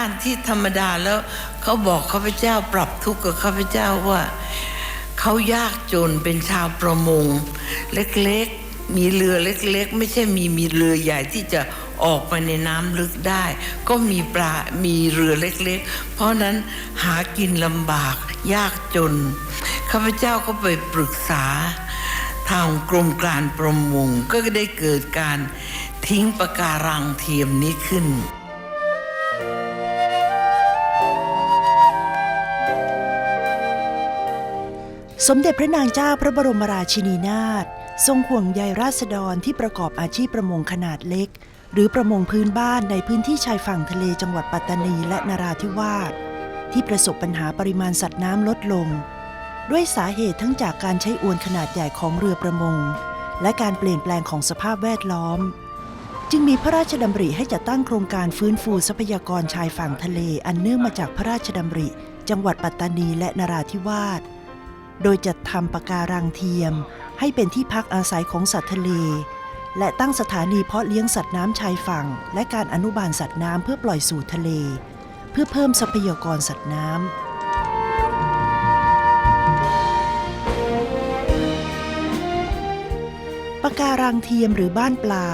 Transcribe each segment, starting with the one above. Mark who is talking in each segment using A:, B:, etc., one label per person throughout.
A: านที่ธรรมดาแล้วเขาบอกข้าพเจ้าปรับทุกข์กับข้าพเจ้าว่าเขายากจนเป็นชาวประมง เล็กๆ มีเรือเล็กๆ ไม่ใช่มีมีเรือใหญ่ที่จะออกไปในน้ำลึกได้ ก็มีปลา มีเรือเล็กๆ เพราะนั้นหากินลำบากยากจน ข้าพเจ้าก็ไปปรึกษา ทางกรมการประมงก็ได้เกิดการทิ้งปะการังเทียมนี้ขึ้น
B: สมเด็จพระนางเจ้าพระบรมราชินีนาถทรงห่วงใยราษฎรที่ประกอบอาชีพประมงขนาดเล็ก หรือประมงพื้นบ้านในพื้นที่ชายฝั่งทะเลจังหวัดปัตตานีและนราธิวาสที่ประสบปัญหาปริมาณสัตว์น้ำลดลง ด้วยสาเหตุทั้งจากการใช้อวนขนาดใหญ่ของเรือประมง และการเปลี่ยนแปลงของสภาพแวดล้อม จึงมีพระราชดำริให้จัดตั้งโครงการฟื้นฟูทรัพยากรชายฝั่งทะเลอันเนื่องมาจากพระราชดำริ จังหวัดปัตตานีและนราธิวาส โดยจัดทำปะการังเทียม ให้เป็นที่พักอาศัยของสัตว์ทะเล และตั้งสถานีเพาะเลี้ยงสัตว์น้ำชายฝั่ง และการอนุบาลสัตว์น้ำเพื่อปล่อยสู่ทะเล เพื่อเพิ่มทรัพยากรสัตว์น้ำปะการังเทียมหรือบ้านปลา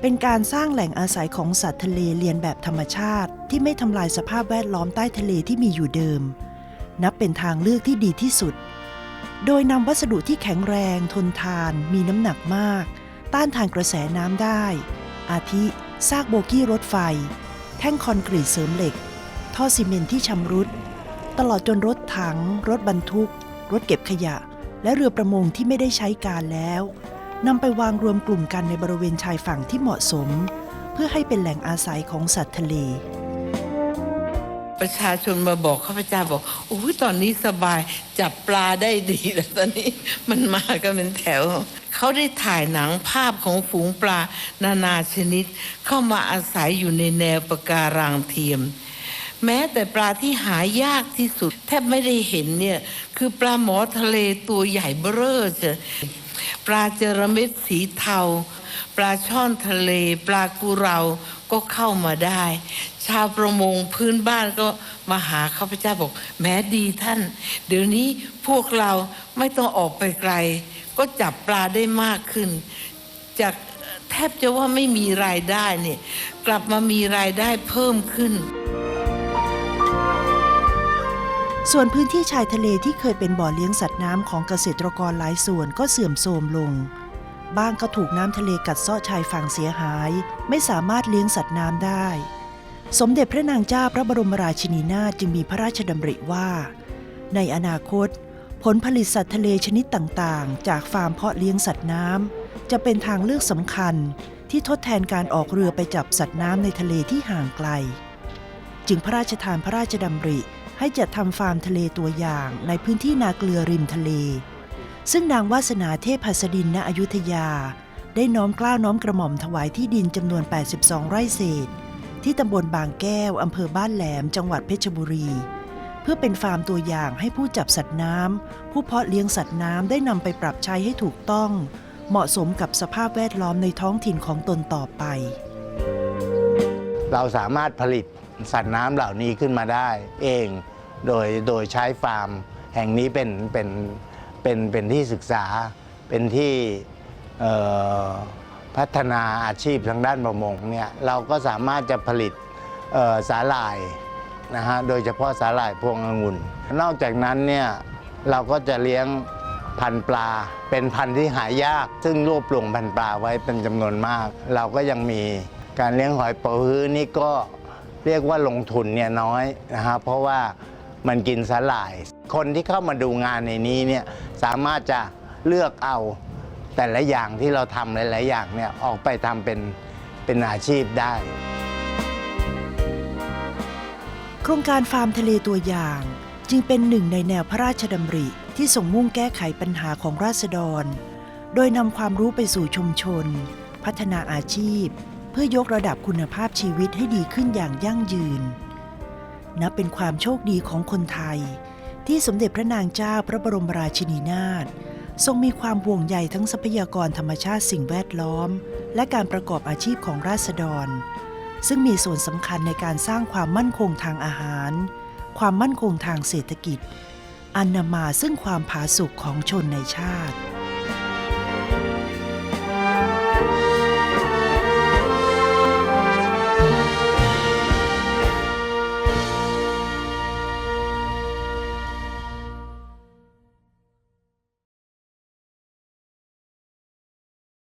B: เป็นการสร้างแหล่งอาศัยของสัตว์ทะเลเลียนแบบธรรมชาติ ที่ไม่ทำลายสภาพแวดล้อมใต้ทะเลที่มีอยู่เดิม นับเป็นทางเลือกที่ดีที่สุด โดยนำวัสดุที่แข็งแรงทนทานมีน้ำหนักมาก ต้านทานกระแสน้ำได้ อาทิซากโบกี้รถไฟ แท่งคอนกรีตเสริมเหล็ก ท่อซีเมนต์ที่ชำรุด ตลอดจนรถถัง รถบรรทุก รถเก็บขยะ และเรือประมงที่ไม่ได้ใช้การแล้วนำไปวางรวมกลุ่มกันในบริเวณชายฝั่งที่เหมาะสม เพื่อให้เป็นแหล่งอาศัยของสัตว์ทะเล
A: ประชาชนมาบอกข้าพเจ้าบอกโอ้ยตอนนี้สบายจับปลาได้ดีแล้วตอนนี้มันมากันเป็นแถว เขาได้ถ่ายหนังภาพของฝูงปลานานาชนิด เข้ามาอาศัยอยู่ในแนวปะการังเทียม แม้แต่ปลาที่หายากที่สุด แทบไม่ได้เห็นเนี่ย คือปลาหมอทะเลตัวใหญ่เบ้อเจะปลาเจระเม็ดสีเทา ปลาช่อนทะเล ปลากุเรา ก็เข้ามาได้ ชาวประมงพื้นบ้านก็มาหาข้าพเจ้าบอก แม้ดีท่าน เดี๋ยวนี้พวกเราไม่ต้องออกไปไกล ก็จับปลาได้มากขึ้น จากแทบจะว่าไม่มีรายได้เนี่ยกลับมามีรายได้เพิ่มขึ้น
B: ส่วนพื้นที่ชายทะเลที่เคยเป็นบ่อเลี้ยงสัตว์น้ำของเกษตรกรหลายส่วนก็เสื่อมโทรมลง บ้างก็ถูกน้ำทะเลกัดเซาะชายฝั่งเสียหาย ไม่สามารถเลี้ยงสัตว์น้ำได้ สมเด็จพระนางเจ้าพระบรมราชินีนาถจึงมีพระราชดำริว่า ในอนาคต ผลผลิตสัตว์ทะเลชนิดต่างๆ จากฟาร์มเพาะเลี้ยงสัตว์น้ำจะเป็นทางเลือกสำคัญที่ทดแทนการออกเรือไปจับสัตว์น้ำในทะเลที่ห่างไกล จึงพระราชทานพระราชดำริให้จัดทำฟาร์มทะเลตัวอย่างในพื้นที่นาเกลือริมทะเล ซึ่งนางวาสนาเทพหัสดินณอยุธยา ได้น้อมกล้าน้อมกระหม่อมถวายที่ดินจำนวน 82 ไร่เศษ ที่ตำบลบางแก้วอำเภอบ้านแหลม จังหวัดเพชรบุรี เพื่อเป็นฟาร์มตัวอย่างให้ผู้จับสัตว์น้ำผู้เพาะเลี้ยงสัตว์น้ำได้นำไปปรับใช้ให้ถูกต้อง เหมาะสมกับสภาพแวดล้อมในท้องถิ่นของตนต่อไป
C: เราสามารถผลิตสัตว์น้ำเหล่านี้ขึ้นมาได้ เองโดยโดยใช้ฟาร์ม แห่งนี้เป็นเป็น เป็นเป็นที่ศึกษาเป็นที่พัฒนาอาชีพทางด้านประมงเนี่ยเราก็สามารถจะผลิตสาหร่ายนะฮะโดยเฉพาะสาหร่ายพวงองุ่น นอกจากนั้นเนี่ยเราก็จะเลี้ยงพันปลา เป็นพันที่หายาก ซึ่งรวบรวมพันปลาไว้เป็นจำนวนมาก เราก็ยังมีการเลี้ยงหอยปูฮื้อนี่ก็เรียกว่าลงทุนเนี่ยน้อยนะฮะเพราะว่ามันกินสาหร่าย คนที่เข้ามาดูงานในนี้เนี่ยสามารถจะเลือกเอาแต่ละอย่างที่เราทำหลาย ๆ อย่างเนี่ยออกไปทำเป็นเป็นอาชีพได้
B: โครงการฟาร์มทะเลตัวอย่าง จึงเป็นหนึ่งในแนวพระราชดำริที่ส่งมุ่งแก้ไขปัญหาของราษฎร โดยนำความรู้ไปสู่ชุมชน พัฒนาอาชีพ เพื่อยกระดับคุณภาพชีวิตให้ดีขึ้นอย่างยั่งยืน นับเป็นความโชคดีของคนไทย ที่สมเด็จพระนางเจ้าพระบรมราชินีนาถทรงมีความห่วงใยทั้งทรัพยากรธรรมชาติสิ่งแวดล้อม และการประกอบอาชีพของราษฎร ซึ่งมีส่วนสำคัญในการสร้างความมั่นคงทางอาหาร ความมั่นคงทางเศรษฐกิจ อันนำมาซึ่งความผาสุกของชนในชาติ